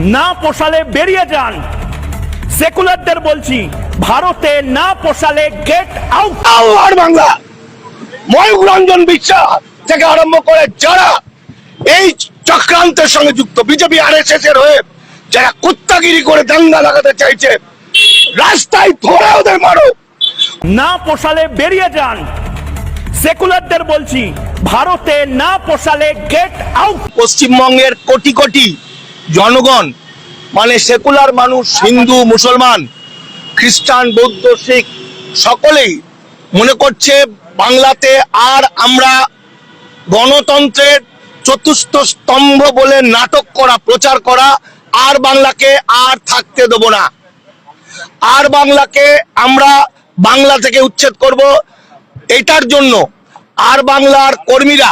না পোষালে বেরিয়ে যান। সেকুলারদের বলছি ভারতে না পোষালে গেট আউট আর বাংলা। ময়ূর রঞ্জন বিশ্বাস থেকে আরম্ভ করে যারা এই চক্রান্তের সঙ্গে যুক্ত বিজেপি আর এস এর হয়ে যারা কুত্তাগিরি করে দাঙ্গা লাগাতে চাইছে রাস্তায় ধরে ওদের মারো না পোষালে বেরিয়ে যান। সেকুলারদের বলছি ভারতে না পোষালে গেট আউট পশ্চিমবঙ্গের কোটি কোটি জনগণ মানে সেকুলার মানুষ, হিন্দু, মুসলমান, খ্রিস্টান, বৌদ্ধ, শিখ, সকলেই মনে করছে বাংলাতে আর আমরা গণতন্ত্রের চতুর্থ স্তম্ভ বলে নাটক করা, প্রচার করা, আর বাংলাকে আর থাকতে দেব না। আর বাংলাকে আমরা বাংলা থেকে উচ্ছেদ করব, এটার জন্য আর বাংলার কর্মীরা,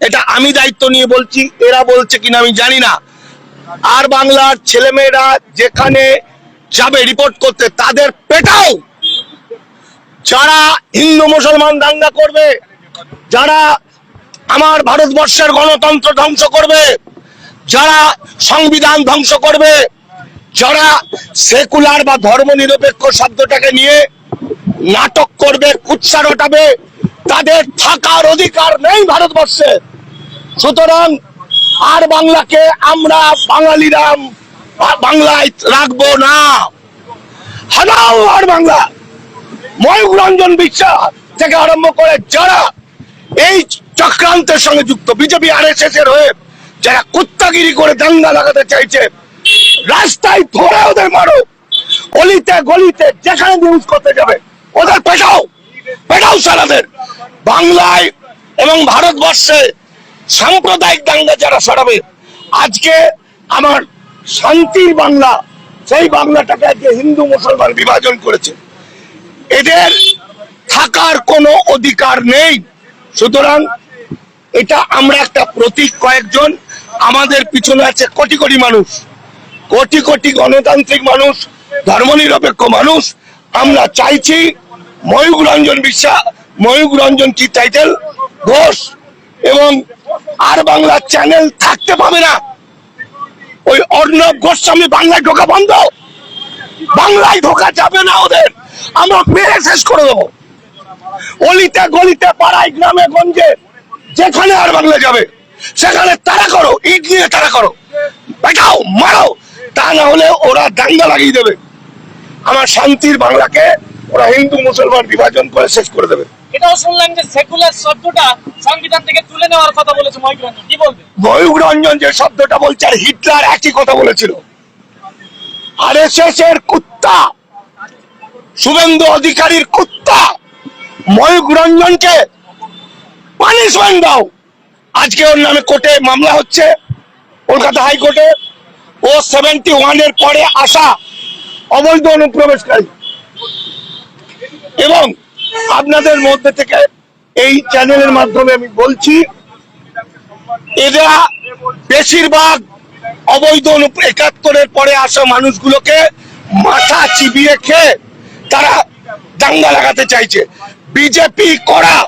এটা আমি দায়িত্ব নিয়ে বলছি, এরা বলছে কিনা আমি জানি না। আর বাংলার ছেলেমেয়েরা যেখানে যাবে রিপোর্ট করতে, তাদের পেটাও। যারা হিন্দু মুসলমান দাঙ্গা করবে, যারা আমার ভারতবর্ষের গণতন্ত্র ধ্বংস করবে, যারা সংবিধান ধ্বংস করবে, যারা সেকুলার বা ধর্মনিরপেক্ষ শব্দটাকে নিয়ে নাটক করবে, কুৎসা রটাবে, তাদের থাকার অধিকার নেই ভারতবর্ষে। সুতরাং আর বাংলাকে আমরা বাঙালিরা বাংলায় রাখব না। হানাও আর বাংলা। ময়ূর রঞ্জন বিশ্বাস থেকে আরম্ভ করে যারা এই চক্রান্তের সঙ্গে যুক্ত, বিজেপি আর এস এর হয়ে যারা কুত্তাগিরি করে দাঙ্গা লাগাতে চাইছে, রাস্তায় ধরে ওদের মারো। অলিতে, গলিতে, যেখানে নিউজ করতে যাবে, ওদের পেটাও। পেটাও সারাদের। বাংলায় এবং ভারতবর্ষে সাম্প্রদায়িক দাঙ্গা যারা সরাবে আজকে আমার শান্তির বাংলা, সেই বাংলাটাকে আজকে হিন্দু মুসলমান বিভাজন করেছে। এদের থাকার কোনো অধিকার নেই। সুতরাং এটা আমরা একটা প্রতীক কয়েকজন, আমাদের পিছনে আছে কোটি কোটি মানুষ। কোটি কোটি গণতান্ত্রিক মানুষ, ধর্মনিরপেক্ষ মানুষ। আমরা চাইছি ময়ূর রঞ্জন বিশ্বাস ময়ূর রঞ্জন কি টাইটেল ঘোষ। এবং আর বাংলা চ্যানেল থাকতে পাবে না। ওই অর্ণব গোস্বামী বাংলায় ঢোকা বন্ধ। বাংলায় ঢোকা যাবে না ওদের। আমরা মেরে শেষ করে দেবো। অলিতে গলিতে পাড়ায় গ্রামে গঞ্জে যেখানে আর বাংলা যাবে, সেখানে তারা করো, ইট নিয়ে তারা করো। পেটাও মারো। তা না হলে ওরা দাঙ্গা লাগিয়ে দেবে। আমার শান্তির বাংলাকে ওরা হিন্দু মুসলমান বিভাজন করে শেষ করে দেবে। শুভেন্দু অধিকারীর কুত্তা, ময়ূর রঞ্জনকে পানিশমেন্ট দাও। আজকে ওর নামে কোর্টে মামলা হচ্ছে, কলকাতা হাইকোর্টে। ও সেভেন্টি ওয়ানের পরে আসা অবৈধ অনুপ্রবেশকারী। এবং আপনাদের মধ্যে থেকে এই চ্যানেলের মাধ্যমে আমি বলছি, এরা বেশিরভাগ অবৈধ একাত্তরের পরে আসা মানুষগুলোকে মাথা চিবিয়ে খেয়ে তারা দাঙ্গা লাগাতে চাইছে। বিজেপি করা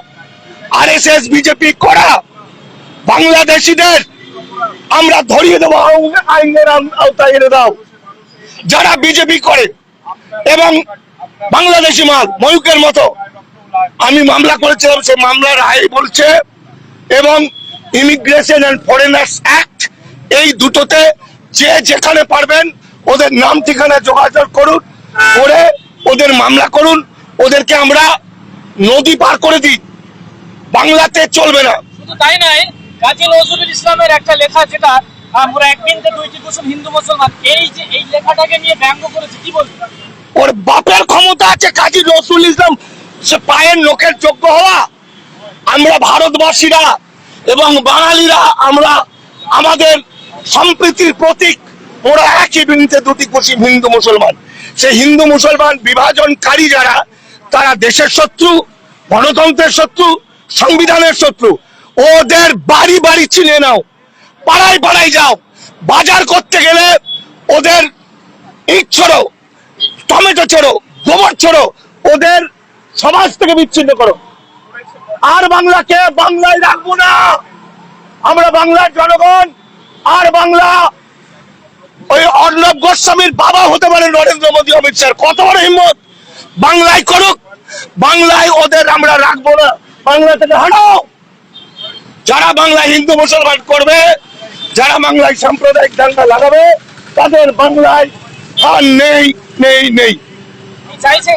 আরএসএস বিজেপি করা বাংলাদেশিদের আমরা ধরিয়ে দেবো, আইন- আইনের আওতায় এনে দাও। যারা বিজেপি করে এবং বাংলাদেশি মাল ময়ূকের মতো আমি মামলা করেছিলাম সে মামলার রায় বলছে এবং ইমিগ্রেশন অ্যান্ড ফরেনার্স অ্যাক্ট এই দুটোতে যে যেখানে পারবেন ওদের নাম ঠিকানা যোগাযোগ করুন করে ওদের মামলা করুন ওদেরকে আমরা নদী পার করে দিই। বাংলাতে চলবে না। শুধু তাই নয় কাজী নজরুল ইসলামের একটা লেখা যেটা আমরা একদিনকে দুইটি কুসুম হিন্দু মুসলমান এই যে এই লেখাটাকে নিয়ে ব্যঙ্গ করেছে কি বলবে ওর বাপের ক্ষমতা আছে কাজী নজরুল ইসলাম সে পায়ের লোকের যোগ্য হওয়া। আমরা ভারতবাসীরা এবং বাঙালিরা, আমরা আমাদের সম্প্রীতির প্রতীক। ওরা একই বিনীতে দুটি খুশি হিন্দু, মুসলমান। সেই হিন্দু, মুসলমান বিভাজনকারী যারা, তারা দেশের শত্রু, গণতন্ত্রের শত্রু, সংবিধানের শত্রু। ওদের বাড়ি বাড়ি চিনে নাও। পাড়ায় পাড়ায় যাও। বাজার করতে গেলে ওদের ইট ছড়ো, টমেটো ছড়ো, গোবর ছড়ো। ওদের সমাজ থেকে বিচ্ছিন্ন করো। আর বাংলাকে বাংলায় রাখব না। আমরা বাংলার জনগণ, আর বাংলা ওই অর্ণব গোস্বামীর বাবা হতে পারে নরেন্দ্র মোদী, অমিত শাহ। কত বড় হিম্মত। বাংলায় করুক, বাংলায় ওদের আমরা রাখব না। বাংলা থেকে হাঁটাও যারা বাংলায় হিন্দু মুসলমান করবে, যারা বাংলায় সাম্প্রদায়িক দাঙ্গা লাগাবে, তাদের বাংলায় নেই নেই নেই। চাইছেন?